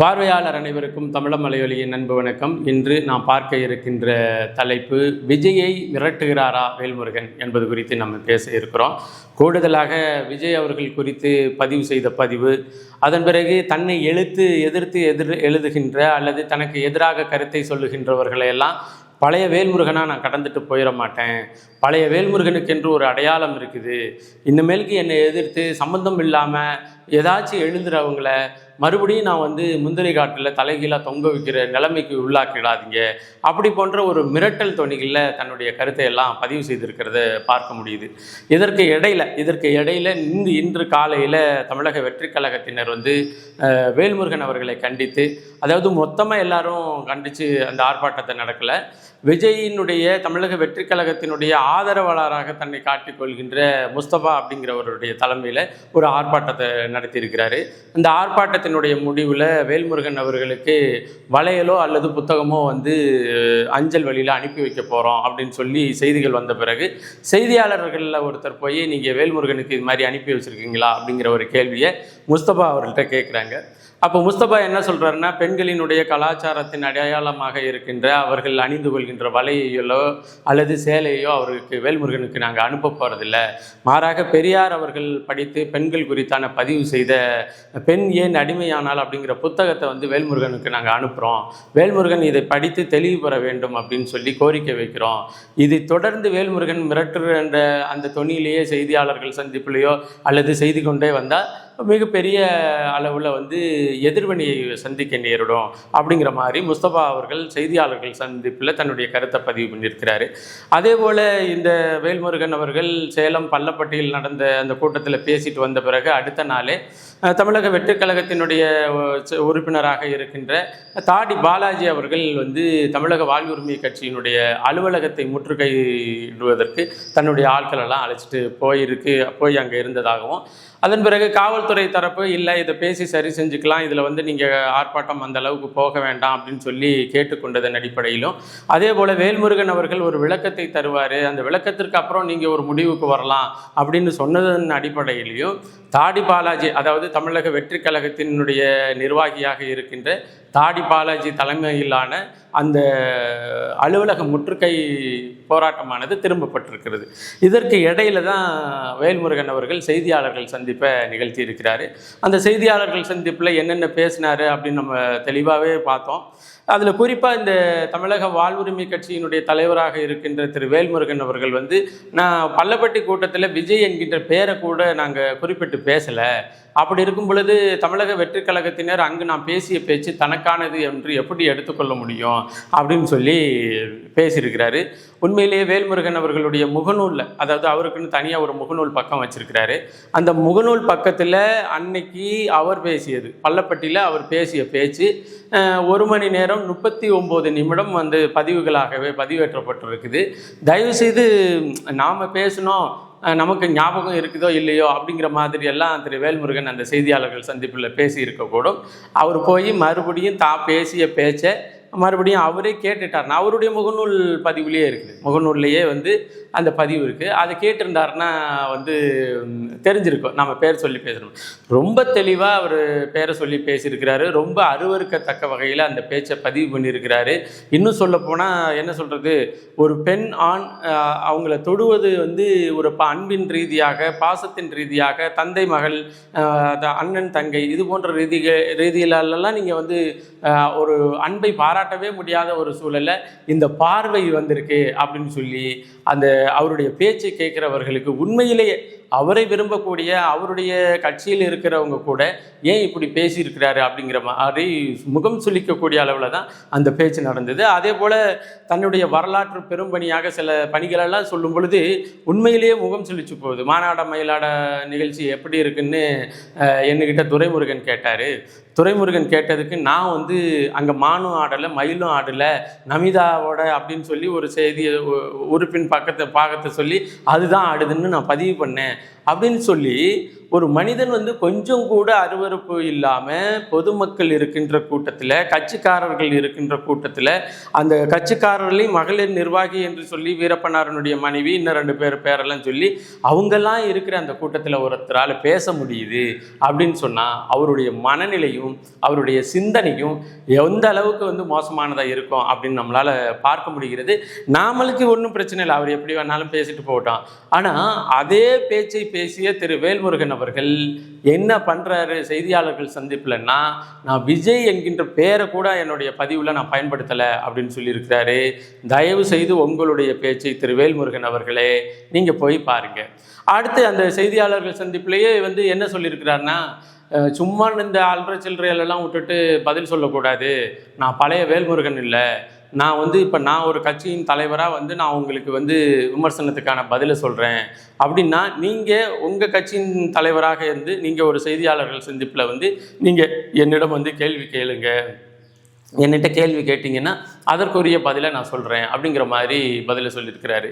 பார்வையாளர் அனைவருக்கும் தமிழம் மலையொலியின் அன்பு வணக்கம். இன்று நாம் பார்க்க இருக்கின்ற தலைப்பு விஜயை மிரட்டுகிறாரா வேல்முருகன் என்பது குறித்து நம்ம பேச இருக்கிறோம். கூடுதலாக விஜய் அவர்கள் குறித்து பதிவு செய்த பதிவு அதன் பிறகு தன்னை எழுத்து எதிர்த்து எதிர் எழுதுகின்ற அல்லது தனக்கு எதிராக கருத்தை சொல்லுகின்றவர்களை எல்லாம் பழைய வேல்முருகனாக நான் கடந்துட்டு போயிட மாட்டேன். பழைய வேல்முருகனுக்கென்று ஒரு அடையாளம் இருக்குது. இனிமேலுக்கு என்னை எதிர்த்து சம்பந்தம் இல்லாமல் ஏதாச்சும் எழுதுகிறவங்கள மறுபடியும் நான் வந்து முந்திரி காட்டில் தலைகீழாக தொங்க வைக்கிற நிலைமைக்கு உள்ளாக்கிடாதீங்க. அப்படி போன்ற ஒரு மிரட்டல் தொனிகளில் தன்னுடைய கருத்தை எல்லாம் பதிவு செய்திருக்கிறத பார்க்க முடியுது. இதற்கு இடையில இதற்கு இடையில இன்று இன்று காலையில் தமிழக வெற்றி கழகத்தினர் வந்து வேல்முருகன் அவர்களை கண்டித்து அதாவது மொத்தமாக எல்லாரும் கண்டித்து அந்த ஆர்ப்பாட்டத்தை நடக்கலை. விஜயினுடைய தமிழக வெற்றி கழகத்தினுடைய ஆதரவாளராக தன்னை காட்டிக்கொள்கின்ற முஸ்தபா அப்படிங்கிறவருடைய தலைமையில் ஒரு ஆர்ப்பாட்டத்தை நடத்தியிருக்கிறாரு. அந்த ஆர்ப்பாட்டத்தை ஆர்ப்பாட்டத்தினுடைய முடிவில் வேல்முருகன் அவர்களுக்கு வளையலோ அல்லது புத்தகமோ வந்து அஞ்சல் வழியில் அனுப்பி வைக்க போகிறோம் அப்படின்னு சொல்லி செய்திகள் வந்த பிறகு செய்தியாளர்களில் ஒருத்தர் போய் நீங்கள் வேல்முருகனுக்கு இது மாதிரி அனுப்பி வச்சுருக்கீங்களா? அப்படிங்கிற ஒரு கேள்வியை முஸ்தபா அவர்கள்ட்ட கேட்குறாங்க அப்போ முஸ்தபா என்ன சொல்றாருன்னா பெண்களினுடைய கலாச்சாரத்தின் அடையாளமாக இருக்கின்ற அவர்கள் அணிந்து கொள்கின்ற வலையையோ அல்லது சேலையோ அவருக்கு வேல்முருகனுக்கு நாங்கள் அனுப்ப போகிறதில்ல மாறாக பெரியார் அவர்கள் படித்து பெண்கள் குறித்தான பதிவு செய்த பெண் ஏன் அடிமையானால் அப்படிங்கிற புத்தகத்தை வந்து வேல்முருகனுக்கு நாங்கள் அனுப்புகிறோம் வேல்முருகன் இதை படித்து தெளிவு பெற வேண்டும் அப்படின்னு சொல்லி கோரிக்கை வைக்கிறோம். இதை தொடர்ந்து வேல்முருகன் மிரட்டுகின்ற அந்த தொனியிலேயே செய்தியாளர்கள் சந்திப்பிலேயோ அல்லது செய்து கொண்டே வந்தால் மிகப்பெரிய அளவில் வந்து எதிர்வினையை சந்திக்க நேரிடும் அப்படிங்கிற மாதிரி முஸ்தபா அவர்கள் செய்தியாளர்கள் சந்திப்பில் தன்னுடைய கருத்தை பதிவு பண்ணியிருக்கிறாரு. அதே போல் இந்த வேல்முருகன் அவர்கள் சேலம் பள்ளப்பட்டியில் நடந்த அந்த கூட்டத்தில் பேசிட்டு வந்த பிறகு அடுத்த நாளே தமிழக வெட்டுக்கழகத்தினுடைய உறுப்பினராக இருக்கின்ற தாடி பாலாஜி அவர்கள் வந்து தமிழக வாழ்வுரிமை கட்சியினுடைய அலுவலகத்தை முற்றுகையிடுவதற்கு தன்னுடைய ஆட்கள் எல்லாம் அழைச்சிட்டு போயிருக்கு போய் அங்கே இருந்ததாகவும் அதன் பிறகு காவல் காவல்துறை தரப்பு இல்லை இதை பேசி சரி செஞ்சுக்கலாம். இதில் வந்து நீங்கள் ஆர்ப்பாட்டம் அந்த அளவுக்கு போக வேண்டாம் அப்படின்னு சொல்லி கேட்டுக்கொண்டதன் அடிப்படையிலும். அதே போல் வேல்முருகன் அவர்கள் ஒரு விளக்கத்தை தருவார். அந்த விளக்கத்திற்கு அப்புறம் நீங்கள் ஒரு முடிவுக்கு வரலாம் அப்படின்னு சொன்னதன் அடிப்படையிலையும் தாடி பாலாஜி அதாவது தமிழக வெற்றி கழகத்தினுடைய நிர்வாகியாக இருக்கின்ற தாடி பாலாஜி தலைமையிலான அந்த அலுவலக முற்றுகை போராட்டமானது திரும்பப்பட்டிருக்கிறது. இதற்கு இடையில தான் வேல்முருகன் அவர்கள் செய்தியாளர்கள் சந்திப்பை நிகழ்த்தி இருக்கிறாரு. அந்த செய்தியாளர்கள் சந்திப்பில் என்னென்ன பேசினாரு அப்படின்னு நம்ம தெளிவாகவே பார்த்தோம். அதில் குறிப்பாக இந்த தமிழக வாழ்வுரிமை கட்சியினுடைய தலைவராக இருக்கின்ற திரு வேல்முருகன் அவர்கள் வந்து நான் பள்ளப்பட்டி கூட்டத்தில் விஜய் என்கின்ற பேரை கூட நாங்கள் குறிப்பிட்டு பேசலை. அப்படி இருக்கும் பொழுது தமிழக வெற்றி கழகத்தினர் அங்கு நான் பேசிய பேச்சு தனக்கானது என்று எப்படி எடுத்துக்கொள்ள முடியும்? அப்படின்னு சொல்லி பேசியிருக்கிறாரு. உண்மையிலேயே வேல்முருகன் அவர்களுடைய முகநூலில் அதாவது அவருக்குன்னு தனியாக ஒரு முகநூல் பக்கம் வச்சிருக்கிறாரு. அந்த முகநூல் பக்கத்தில் அன்னைக்கு அவர் பேசியது பள்ளப்பட்டியில் அவர் பேசிய பேச்சு ஒரு மணி நேரம் முப்பத்தி ஒம்பது நிமிடம் வந்து பதிவுகளாகவே பதிவேற்றப்பட்டிருக்குது. தயவுசெய்து நாம் பேசணும் நமக்கு ஞாபகம் இருக்குதோ இல்லையோ அப்படிங்கிற மாதிரி எல்லாம் திரு வேல்முருகன் அந்த செய்தியாளர்கள் சந்திப்பில் பேசி இருக்கக்கூடும் அவர் போய் மறுபடியும் தான் பேசிய பேச்சை மறுபடியும் அவரே கேட்டுட்டார்னா அவருடைய முகநூல் பதிவுலேயே இருக்குது. முகநூல்லையே வந்து அந்த பதிவு இருக்குது அதை கேட்டிருந்தாருன்னா வந்து தெரிஞ்சிருக்கும். நம்ம பேர் சொல்லி பேசணும். ரொம்ப தெளிவாக அவர் பேரை சொல்லி பேசியிருக்கிறாரு. ரொம்ப அருவருக்கத்தக்க வகையில் அந்த பேச்சை பதிவு பண்ணியிருக்கிறாரு. இன்னும் சொல்லப்போனால் என்ன சொல்கிறது ஒரு பெண் ஆண் அவங்கள தொடுவது வந்து ஒரு ப- அன்பின் ரீதியாக பாசத்தின் ரீதியாக தந்தை மகள் அண்ணன் தங்கை இது போன்ற ரீதிக ரீதியிலெல்லாம் நீங்கள் வந்து ஒரு அன்பை பாராட்டவே முடியாத ஒரு சூழல்ல இந்த பார்வை வந்திருக்கு அப்படின்னு சொல்லி அந்த அவருடைய பேச்சை கேட்குறவர்களுக்கு உண்மையிலேயே அவரை விரும்பக்கூடிய அவருடைய கட்சியில் இருக்கிறவங்க கூட ஏன் இப்படி பேசியிருக்கிறாரு அப்படிங்கிற மாதிரி முகம் சுளிக்கக்கூடிய அளவில் தான் அந்த பேச்சு நடந்தது. அதே போல் தன்னுடைய வரலாற்று பெரும்பணியாக சில பணிகளெல்லாம் சொல்லும் பொழுது உண்மையிலேயே முகம் சுளிச்சு போகுது. மாநாட மயிலாட நிகழ்ச்சி எப்படி இருக்குன்னு என்கிட்ட துரைமுருகன் கேட்டார். துரைமுருகன் கேட்டதுக்கு நான் வந்து அங்கே மானும் ஆடலை மயிலும் ஆடலை நமிதாவோட அப்படின்னு சொல்லி ஒரு செய்தியை உ- உறுப்பின் பக்கத்தை பாகத்தை சொல்லி அதுதான் ஆடுதுன்னு நான் பதிவு பண்ணேன். அப்படின்னு சொல்லி ஒரு மனிதன் வந்து கொஞ்சம் கூட அருவருப்பு இல்லாமல் பொதுமக்கள் இருக்கின்ற கூட்டத்தில் கட்சிக்காரர்கள் இருக்கின்ற கூட்டத்தில் அந்த கட்சிக்காரர்களையும் மகளிர் நிர்வாகி என்று சொல்லி வீரப்பனாரனுடைய மனைவி இன்னும் ரெண்டு பேர் பேரெல்லாம் சொல்லி அவங்கெல்லாம் இருக்கிற அந்த கூட்டத்தில் ஒருத்தரால் பேச முடியுது அப்படின்னு சொன்னால் அவருடைய மனநிலையும் அவருடைய சிந்தனையும் எந்த அளவுக்கு வந்து மோசமானதாக இருக்கும் அப்படின்னு நம்மளால் பார்க்க முடிகிறது. நாமளுக்கு ஒன்றும் பிரச்சனை இல்லை. அவர் எப்படி வேணாலும் பேசிட்டு போகட்டும். ஆனால் அதே பேச்சை பேசிய திரு வேல்முருகன் அவர்கள் என்ன பண்ணுறாரு செய்தியாளர்கள் சந்திப்பில்னா நான் விஜய் என்கின்ற பேரை கூட என்னுடைய பதிவில் நான் பயன்படுத்தலை அப்படின்னு சொல்லியிருக்கிறாரு. தயவு செய்து உங்களுடைய பேச்சை திரு வேல்முருகன் அவர்களே நீங்கள் போய் பாருங்க. அடுத்து அந்த செய்தியாளர்கள் சந்திப்புலேயே வந்து என்ன சொல்லியிருக்கிறாருன்னா சும்மா இந்த அல்ற சில்லறையிலெல்லாம் விட்டுட்டு பதில் சொல்லக்கூடாது. நான் பழைய வேல்முருகன் இல்லை. நான் வந்து இப்போ நான் ஒரு கட்சியின் தலைவராக வந்து நான் உங்களுக்கு வந்து விமர்சனத்துக்கான பதிலை சொல்கிறேன் அப்படின்னா நீங்கள் உங்கள் கட்சியின் தலைவராக இருந்து நீங்கள் ஒரு செய்தியாளர்கள் சந்திப்பில் வந்து நீங்கள் என்னிடம் வந்து கேள்வி கேளுங்க. என்கிட்ட கேள்வி கேட்டிங்கன்னா அதற்குரிய பதிலை நான் சொல்கிறேன் அப்படிங்கிற மாதிரி பதிலை சொல்லியிருக்கிறாரு.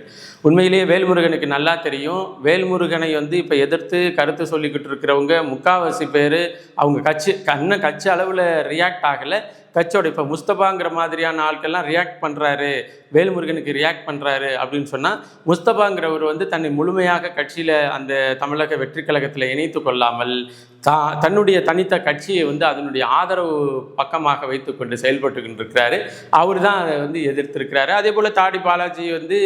உண்மையிலேயே வேல்முருகனுக்கு நல்லா தெரியும். வேல்முருகனை வந்து இப்போ எதிர்த்து கருத்து சொல்லிக்கிட்டு இருக்கிறவங்க முக்காவாசி பேர் அவங்க கட்சி கண்ண கட்சி அளவில் ரியாக்ட் ஆகலை. கட்சியோட இப்போ முஸ்தபாங்கிற மாதிரியான ஆட்கள்லாம் ரியாக்ட் பண்ணுறாரு வேல்முருகனுக்கு ரியாக்ட் பண்ணுறாரு அப்படின்னு சொன்னால் முஸ்தபாங்கிறவர் வந்து தன்னை முழுமையாக கட்சியில் அந்த தமிழக வெற்றி கழகத்தில் இணைத்து கொள்ளாமல் தா தன்னுடைய தனித்த கட்சியை வந்து அதனுடைய ஆதரவு பக்கமாக வைத்துக்கொண்டு செயல்பட்டு கொண்டிருக்கிறாரு அவர் தான் அதை வந்து எதிர்த்திருக்கிறாரு. அதே போல் தாடி பாலாஜி வந்து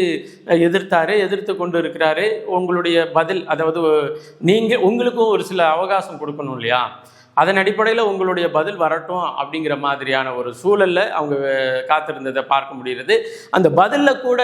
எதிர்த்தாரு எதிர்த்து கொண்டு இருக்கிறாரு. உங்களுடைய பதில் அதாவது நீங்கள் உங்களுக்கும் ஒரு சில அவகாசம் கொடுக்கணும் இல்லையா? அதன் அடிப்படையில் உங்களுடைய பதில் வரட்டும் அப்படிங்கிற மாதிரியான ஒரு சூழல்ல அவங்க காத்திருந்ததை பார்க்க முடிகிறது. அந்த பதிலில் கூட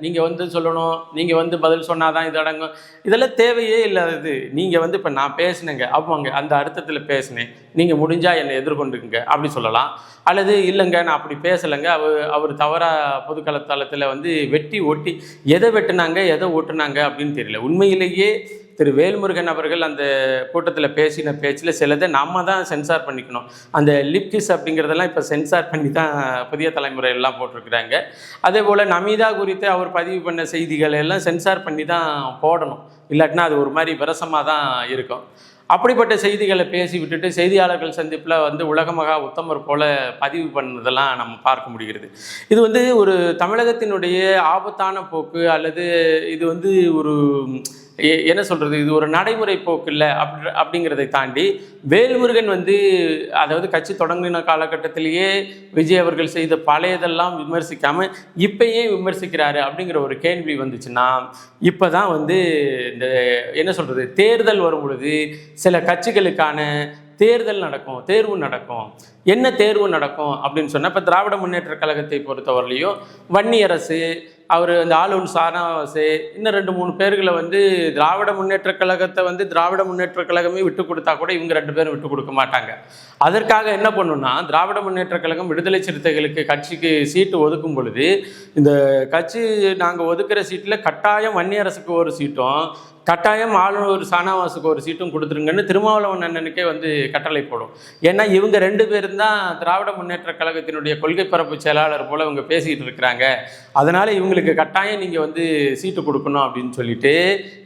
நீங்கள் வந்து சொல்லணும் நீங்கள் வந்து பதில் சொன்னாதான் இது அடங்கும். இதெல்லாம் தேவையே இல்லாதது. நீங்கள் வந்து இப்போ நான் பேசினேங்க அவங்க அந்த அர்த்தத்தில் பேசினேன். நீங்கள் முடிஞ்சால் என்னை எதிர்கொண்டுக்குங்க அப்படி சொல்லலாம். அல்லது இல்லைங்க நான் அப்படி பேசலைங்க. அவர் அவர் தவறாக பொதுக்கலத்தளத்தில் வந்து வெட்டி ஒட்டி எதை வெட்டினாங்க எதை ஓட்டுனாங்க அப்படின்னு தெரியல. உண்மையிலேயே திரு வேல்முருகன் அவர்கள் அந்த கூட்டத்தில் பேசின பேச்சில் சிலதை நம்ம தான் சென்சார் பண்ணிக்கணும். அந்த லிப்கிஸ் அப்படிங்கிறதெல்லாம் இப்போ சென்சார் பண்ணி தான் புதிய தலைமுறையெல்லாம் போட்டிருக்கிறாங்க. அதே போல் நமிதா குறித்து அவர் பதிவு பண்ண செய்திகளை எல்லாம் சென்சார் பண்ணி தான் போடணும். இல்லாட்டினா அது ஒரு மாதிரி விரசமாக தான் இருக்கும். அப்படிப்பட்ட செய்திகளை பேசி விட்டுட்டு செய்தியாளர்கள் சந்திப்பில் வந்து உலகமகா உத்தமர் போல பதிவு பண்ணதெல்லாம் நம்ம பார்க்க முடிகிறது. இது வந்து ஒரு தமிழகத்தினுடைய ஆபத்தான போக்கு அல்லது இது வந்து ஒரு என்ன சொல்கிறது இது ஒரு நடைமுறை போக்கு இல்லை அப்படி அப்படிங்கிறதை தாண்டி வேல்முருகன் வந்து அதாவது கட்சி தொடங்கின காலகட்டத்திலேயே விஜய் அவர்கள் செய்த பழையதெல்லாம் விமர்சிக்காமல் இப்பயே விமர்சிக்கிறாரு அப்படிங்கிற ஒரு கேள்வி வந்துச்சுன்னா இப்போ தான் வந்து இந்த என்ன சொல்கிறது தேர்தல் வரும் பொழுது சில கட்சிகளுக்கான தேர்தல் நடக்கும் தேர்வு நடக்கும். என்ன தேர்வு நடக்கும் அப்படின்னு சொன்னால் இப்போ திராவிட முன்னேற்ற கழகத்தை பொறுத்தவரையிலையும் வன்னியரசு அவர் அந்த ஆளுநர் சாராவாசு இன்னும் ரெண்டு மூணு பேர்களை வந்து திராவிட முன்னேற்ற கழகத்தை வந்து திராவிட முன்னேற்ற கழகமே விட்டு கொடுத்தா கூட இவங்க ரெண்டு பேரும் விட்டு கொடுக்க மாட்டாங்க. அதற்காக என்ன பண்ணுன்னா திராவிட முன்னேற்ற கழகம் விடுதலை சிறுத்தைகளுக்கு கட்சிக்கு சீட்டு ஒதுக்கும் பொழுது இந்த கட்சி நாங்கள் ஒதுக்குற சீட்டில் கட்டாயம் வன்னியரசுக்கு ஒரு சீட்டும் கட்டாயம் ஆளுநர் சானாவாசுக்கு ஒரு சீட்டும் கொடுத்துருங்கன்னு திருமாவளவன் அண்ணனுக்கே வந்து கட்டளை போடும். ஏன்னா இவங்க ரெண்டு பேரும் தான் திராவிட முன்னேற்ற கழகத்தினுடைய கொள்கை பரப்பு செயலாளர் போல இவங்க பேசிக்கிட்டு இருக்கிறாங்க. அதனால இவங்களுக்கு கட்டாயம் நீங்கள் வந்து சீட்டு கொடுக்கணும் அப்படின்னு சொல்லிட்டு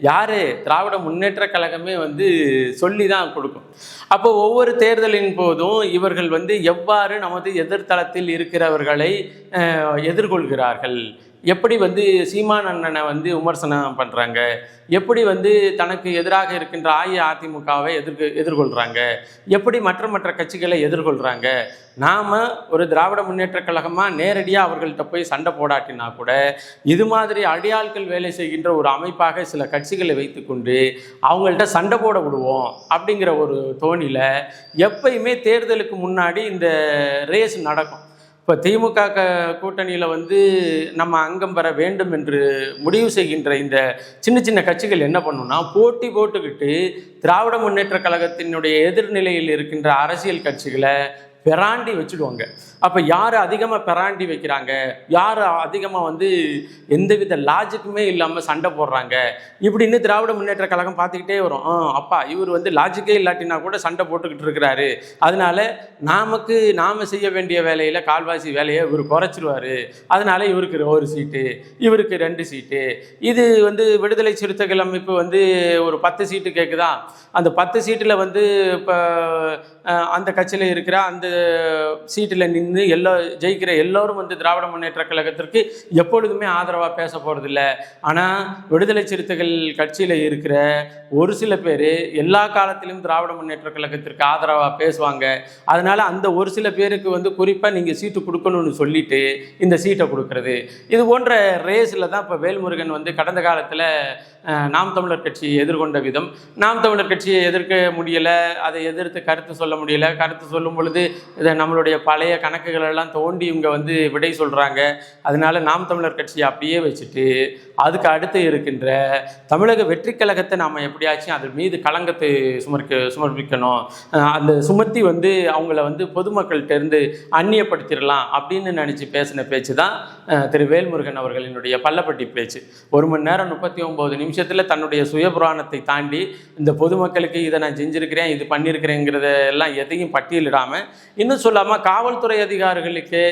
யார்? திராவிட முன்னேற்ற கழகமே வந்து சொல்லி தான் கொடுக்கும். அப்போ ஒவ்வொரு தேர்தலின் போதும் இவர்கள் வந்து எவ்வாறு நமது எதிர்த்தளத்தில் இருக்கிறவர்களை எதிர்கொள்கிறார்கள்? எப்படி வந்து சீமான் அண்ணனை வந்து விமர்சனம் பண்ணுறாங்க எப்படி வந்து தனக்கு எதிராக இருக்கின்ற அஇஅதிமுகவை எதிர்க்கு எதிர்கொள்கிறாங்க எப்படி மற்ற மற்ற கட்சிகளை எதிர்கொள்கிறாங்க நாம் ஒரு திராவிட முன்னேற்ற கழகமாக நேரடியாக அவர்கள்ட்ட போய் சண்டை போடாட்டினா கூட இது மாதிரி அடியாட்கள் வேலை செய்கின்ற ஒரு அமைப்பாக சில கட்சிகளை வைத்துக்கொண்டு அவங்கள்ட்ட சண்டை போட விடுவோம் அப்படிங்கிற ஒரு தோணியில் எப்பயுமே தேர்தலுக்கு முன்னாடி இந்த ரேஸ் நடக்கும். இப்போ திமுக க கூட்டணியில் வந்து நம்ம அங்கம் பெற வேண்டும் என்று முடிவு செய்கின்ற இந்த சின்ன சின்ன கட்சிகள் என்ன பண்ணுன்னா போட்டி போட்டுக்கிட்டு திராவிட முன்னேற்ற கழகத்தினுடைய எதிர்நிலையில் இருக்கின்ற அரசியல் கட்சிகளை பெராண்டி வச்சுடுவாங்க. அப்போ யார் அதிகமாக பெராண்டி வைக்கிறாங்க? யார் அதிகமாக வந்து எந்தவித லாஜிக்குமே இல்லாமல் சண்டை போடுறாங்க? இப்படின்னு திராவிட முன்னேற்ற கழகம் பார்த்துக்கிட்டே வரும். ஆ அப்பா இவர் வந்து லாஜிக்கே இல்லாட்டினா கூட சண்டை போட்டுக்கிட்டு இருக்கிறாரு. அதனால நமக்கு நாம் செய்ய வேண்டிய வேலையில் கால்வாசி வேலையை இவர் குறைச்சிருவாரு. அதனால இவருக்கு ஒரு சீட்டு இவருக்கு ரெண்டு சீட்டு. இது வந்து விடுதலை சிறுத்தைகள் அமைப்பு வந்து ஒரு பத்து சீட்டு கேட்குதா அந்த பத்து சீட்டில் வந்து இப்போ அந்த கட்சியில் இருக்கிற அந்த சீட்டில் நின்று எல்லா ஜெயிக்கிற எல்லோரும் வந்து திராவிட முன்னேற்ற கழகத்திற்கு எப்பொழுதுமே ஆதரவாக பேச போகிறதில்ல ஆனால் விடுதலை சிறுத்தைகள் கட்சியில் இருக்கிற ஒரு சில பேர் எல்லா காலத்திலும் திராவிட முன்னேற்ற கழகத்திற்கு ஆதரவாக பேசுவாங்க. அதனால் அந்த ஒரு சில பேருக்கு வந்து குறிப்பாக நீங்கள் சீட்டு கொடுக்கணும்னு சொல்லிட்டு இந்த சீட்டை கொடுக்கறது. இது போன்ற ரேஸில் தான் இப்போ வேல்முருகன் வந்து கடந்த காலத்தில் நாம் தமிழர் கட்சியை எதிர்கொண்ட விதம். நாம் தமிழர் கட்சியை எதிர்க்க முடியலை அதை எதிர்த்து கருத்து சொல்ல முடியலை. கருத்து சொல்லும் பொழுது இதை நம்மளுடைய பழைய கணக்குகளெல்லாம் தோண்டி இவங்க வந்து விடை சொல்கிறாங்க அதனால நாம் தமிழர் கட்சியை அப்படியே வச்சுட்டு அதுக்கு அடுத்து இருக்கின்ற தமிழக வெற்றி கழகத்தை நாம் எப்படியாச்சும் அது மீது களங்கத்தை சுமர்க்க சுமர்ப்பிக்கணும். அந்த சுமத்தி வந்து அவங்கள வந்து பொதுமக்கள்கிட்ட இருந்து அந்நியப்படுத்திடலாம் அப்படின்னு நினச்சி பேசின பேச்சு தான் திரு வேல்முருகன் அவர்களினுடைய பள்ளப்பட்டி பேச்சு. ஒரு மணி நேரம் முப்பத்தி ஒம்பது நிமிஷத்தில் தன்னுடைய சுயபுராணத்தை தாண்டி இந்த பொதுமக்களுக்கு இதை நான் செஞ்சுருக்கிறேன் இது பண்ணியிருக்கிறேங்கிறத எல்லாம் எதையும் பட்டியலிடாமல் இன்னும் சொல்லாமல் காவல்துறை அதிகாரிகளுக்கு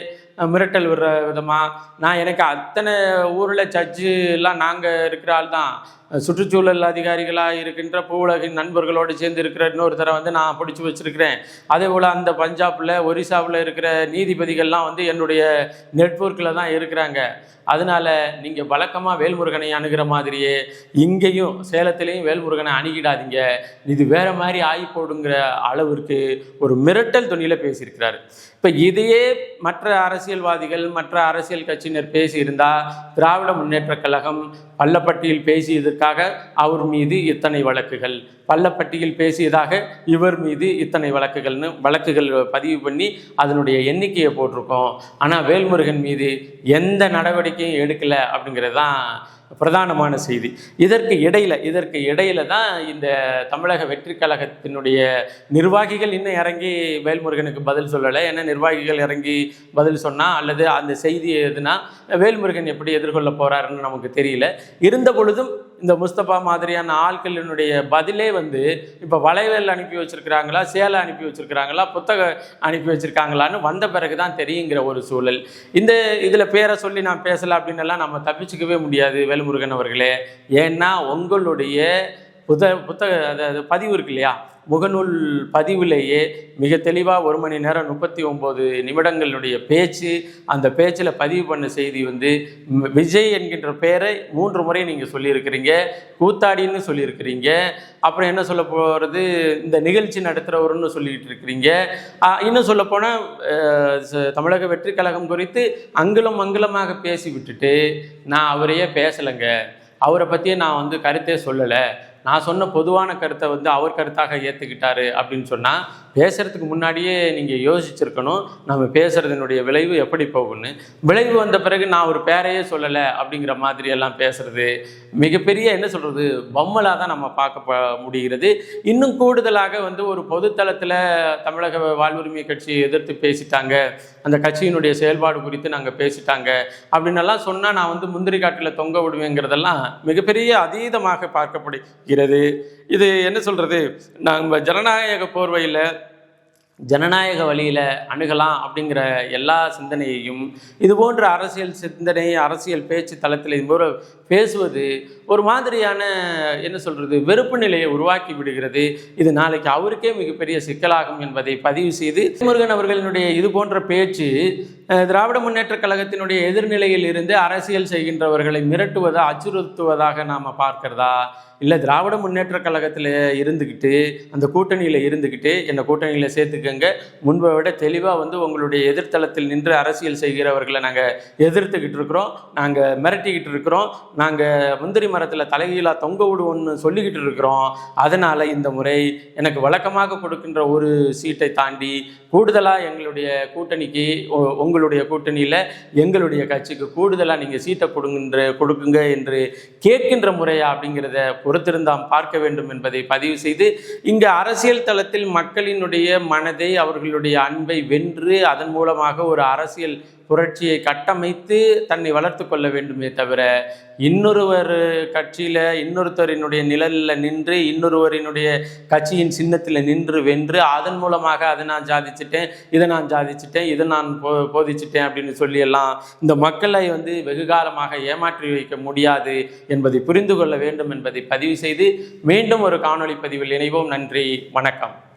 மிரட்டல் விடுற விதமாக நான் எனக்கு அத்தனை ஊரில் ஜட்ஜு எல்லாம் நாங்கள் இருக்கிற ஆள் தான் சுற்றுச்சூழல் அதிகாரிகளாக இருக்கின்ற பூவுலகின் நண்பர்களோடு சேர்ந்து இருக்கிற இன்னொருத்தரை வந்து நான் பிடிச்சி வச்சிருக்கிறேன். அதே போல் அந்த பஞ்சாபில் ஒரிசாவில் இருக்கிற நீதிபதிகள்லாம் வந்து என்னுடைய நெட்ஒர்க்கில் தான் இருக்கிறாங்க. அதனால நீங்கள் வழக்கமாக வேல்முருகனை அணுகிற மாதிரியே இங்கேயும் சேலத்திலையும் வேல்முருகனை அணுகிடாதீங்க. இது வேறு மாதிரி ஆகி போடுங்கிற அளவிற்கு ஒரு மிரட்டல் துணியில் பேசியிருக்கிறாரு. இப்போ இதையே மற்ற அரசியல்வாதிகள் மற்ற அரசியல் கட்சியினர் பேசியிருந்தால் திராவிட முன்னேற்றக் கழகம் பள்ளப்பட்டியில் பேசியதற்காக அவர் மீது இத்தனை வழக்குகள். பள்ளப்பட்டியில் பேசியதாக இவர் மீது இத்தனை வழக்குகள்னு வழக்குகள் பதிவு பண்ணி அதனுடைய எண்ணிக்கையை போட்டிருக்கோம். ஆனால் வேல்முருகன் மீது எந்த நடவடிக்கையும் எடுக்கலை அப்படிங்கிறது தான் பிரதானமான செய்தி. இதற்கு இடையில இதற்கு இடையில தான் இந்த தமிழக வெற்றி கழகத்தினுடைய நிர்வாகிகள் இன்னும் இறங்கி வேல்முருகனுக்கு பதில் சொல்லலை. ஏன்னா நிர்வாகிகள் இறங்கி பதில் சொன்னால் அல்லது அந்த செய்தி எதுனா வேல்முருகன் எப்படி எதிர்கொள்ள போகிறாருன்னு நமக்கு தெரியல. இருந்த பொழுதும் இந்த முஸ்தபா மாதிரியான ஆட்களினுடைய பதிலே வந்து இப்போ வளைவல் அனுப்பி வச்சுருக்கிறாங்களா சேலை அனுப்பி வச்சுருக்கிறாங்களா புத்தகம் அனுப்பி வச்சுருக்காங்களான்னு வந்த பிறகு தான் தெரியுங்கிற ஒரு சூழல். இந்த இதில் பேரை சொல்லி நான் பேசலை அப்படின்னு எல்லாம் நம்ம தப்பிச்சுக்கவே முடியாது வேலுமுருகன் அவர்களே. ஏன்னா உங்களுடைய புத புத்தக அதாவது பதிவு இருக்கு இல்லையா முகநூல் பதிவிலேயே மிக தெளிவாக ஒரு மணி நேரம் முப்பத்தி ஒம்பது நிமிடங்களுடைய பேச்சு அந்த பேச்சில் பதிவு பண்ண செய்தி வந்து விஜய் என்கின்ற பெயரை மூன்று முறை நீங்கள் சொல்லியிருக்கிறீங்க கூத்தாடின்னு சொல்லியிருக்கிறீங்க அப்புறம் என்ன சொல்ல போகிறது இந்த நிகழ்ச்சி நடத்துகிறவர்னு சொல்லிக்கிட்டு இருக்கிறீங்க இன்னும் சொல்லப்போனால் தமிழக வெற்றி கழகம் குறித்து அங்குலம் அங்குலமாக பேசி விட்டுட்டு நான் அவரையே பேசலைங்க. அவரை பற்றியே நான் வந்து கருத்தே சொல்லலை. நான் சொன்ன பொதுவான கருத்தை வந்து அவர் கருத்தாக ஏற்றுக்கிட்டாரு அப்படின்னு சொன்னால் பேசுகிறதுக்கு முன்னாடியே நீங்கள் யோசிச்சிருக்கணும். நம்ம பேசுகிறதுனுடைய விளைவு எப்படி போகும்னு. விளைவு வந்த பிறகு நான் ஒரு பேரையே சொல்லலை அப்படிங்கிற மாதிரி எல்லாம் பேசுறது. மிகப்பெரிய என்ன சொல்கிறது பொம்மலாக தான் நம்ம பார்க்க முடிகிறது. இன்னும் கூடுதலாக வந்து ஒரு பொதுத்தளத்தில் தமிழக வாழ்வுரிமை கட்சியை எதிர்த்து பேசிட்டாங்க. அந்த கட்சியினுடைய செயல்பாடு குறித்து நாங்கள் பேசிட்டாங்க. அப்படின்னெல்லாம் சொன்னால் நான் வந்து முந்திரி காட்டில் தொங்க விடுவேங்கிறதெல்லாம் மிகப்பெரிய அதீதமாக பார்க்கப்படுகிறது. இது என்ன சொல்கிறது நம்ம ஜனநாயக போர்வையில் ஜனநாயக வழியில் அணுகலாம் அப்படிங்கிற எல்லா சிந்தனையையும் இது போன்ற அரசியல் சிந்தனை அரசியல் பேச்சு தளத்தில் இது போல பேசுவது ஒரு மாதிரியான என்ன சொல்கிறது வெறுப்பு நிலையை உருவாக்கி விடுகிறது. இது நாளைக்கு அவருக்கே மிகப்பெரிய சிக்கலாகும் என்பதை பதிவு செய்து முருகன் அவர்களினுடைய இது போன்ற பேச்சு திராவிட முன்னேற்றக் கழகத்தினுடைய எதிர்நிலையில் இருந்து அரசியல் செய்கின்றவர்களை மிரட்டுவதா அச்சுறுத்துவதாக நாம் பார்க்கிறதா? இல்லை திராவிட முன்னேற்ற கழகத்தில் இருந்துக்கிட்டு அந்த கூட்டணியில் இருந்துக்கிட்டு என்னை கூட்டணியில் சேர்த்துக்கங்க. முன்பை விட தெளிவாக வந்து உங்களுடைய எதிர்த்தளத்தில் நின்று அரசியல் செய்கிறவர்களை நாங்கள் எதிர்த்துக்கிட்டு இருக்கிறோம். நாங்கள் மிரட்டிக்கிட்டு இருக்கிறோம். நாங்கள் முந்திரி மரத்தில் தலைகீழாக தொங்க விடுவோம்னு சொல்லிக்கிட்டு இருக்கிறோம். அதனால் இந்த முறை எனக்கு வழக்கமாக கொடுக்கின்ற ஒரு சீட்டை தாண்டி கூடுதலாக எங்களுடைய கூட்டணிக்கு உங்களுடைய கூட்டணியில் எங்களுடைய கட்சிக்கு கூடுதலாக நீங்கள் சீட்டை கொடுங்கின்ற கொடுக்குங்க என்று கேட்கின்ற முறையா அப்படிங்கிறத பொறுத்திருந்தாம் பார்க்க வேண்டும் என்பதை பதிவு செய்து இங்கு அரசியல் தளத்தில் மக்களினுடைய மனதை அவர்களுடைய அன்பை வென்று அதன் மூலமாக ஒரு அரசியல் புரட்சியை கட்டமைத்து தன்னை வளர்த்து கொள்ள வேண்டுமே தவிர இன்னொருவர் கட்சியில் இன்னொருத்தரினுடைய நிழலில் நின்று இன்னொருவரினுடைய கட்சியின் சின்னத்தில் நின்று வென்று அதன் மூலமாக அதை நான் சாதிச்சிட்டேன் இதை நான் சாதிச்சிட்டேன் இதை நான் போ போதிச்சிட்டேன் அப்படின்னு சொல்லியெல்லாம் இந்த மக்களை வந்து வெகு காலமாக ஏமாற்றி வைக்க முடியாது என்பதை புரிந்து கொள்ள வேண்டும் என்பதை பதிவு செய்து மீண்டும் ஒரு காணொளி பதிவில் இணைவோம். நன்றி. வணக்கம்.